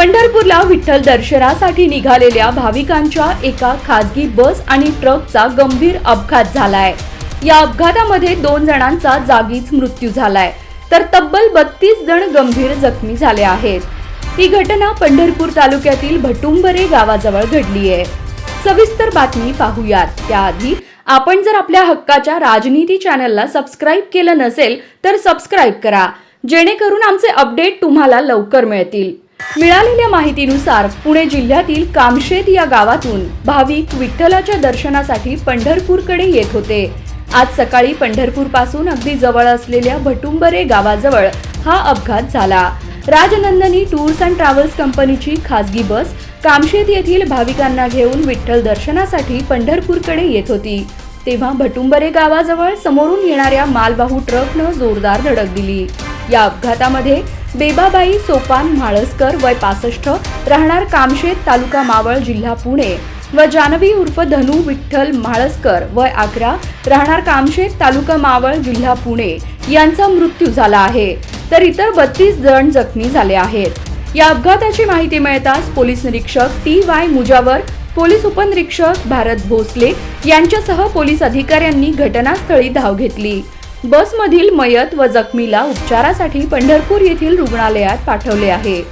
पंढरपूरला विठ्ठल दर्शनासाठी निघालेल्या भाविकांच्या एका खासगी बस आणि ट्रकचा गंभीर अपघात झालाय. या अपघातामध्ये दोन जणांचा जागीच मृत्यू झालाय. तर तब्बल बत्तीस जण गंभीर जखमी झाले आहेत. ही घटना पंढरपूर तालुक्यातील भटुंबरे गावाजवळ घडली आहे. सविस्तर बातमी पाहूयात. त्याआधी आपण जर आपल्या हक्काच्या राजनीती चॅनलला सबस्क्राईब केलं नसेल तर सबस्क्राईब करा. जेणेकरून आमचे अपडेट तुम्हाला लवकर मिळतील. मिळालेल्या माहितीनुसार पुणे जिल्ह्यातील कामशेत या गावातून भाविक विठ्ठलाच्या दर्शनासाठी पंढरपूरकडे येत होते. आज सकाळी पंढरपूरपासून अगदी जवळ असलेल्या भटुंबरे गावाजवळ हा अपघात झाला. राजनंदनी टूर्स अँड ट्रॅव्हल्स कंपनीची खासगी बस कामशेत येथील भाविकांना घेऊन विठ्ठल दर्शनासाठी पंढरपूरकडे येत होती. तेव्हा भटुंबरे गावाजवळ समोरून येणाऱ्या मालवाहू ट्रकनं जोरदार धडक दिली. या अपघातामध्ये बेबाबाई सोपान म्हाळसकर वय पासष्ट राहणार कामशेत तालुका मावळ जिल्हा पुणे. व जानवी उर्फ धनु विठ्ठल म्हाळसकर वय अकरा राहणार कामशेत तालुका मावळ जिल्हा पुणे. यांचा मृत्यू झाला आहे. तर इतर बत्तीस जण जखमी झाले आहेत. या अपघाताची माहिती मिळताच पोलीस निरीक्षक टी वाय मुजावर पोलीस उपनिरीक्षक भारत भोसले यांच्यासह पोलीस अधिकाऱ्यांनी घटनास्थळी धाव घेतली. बसमधील मयत व जखमीला उपचारासाठी पंढरपूर येथील रुग्णालयात पाठवले आहे.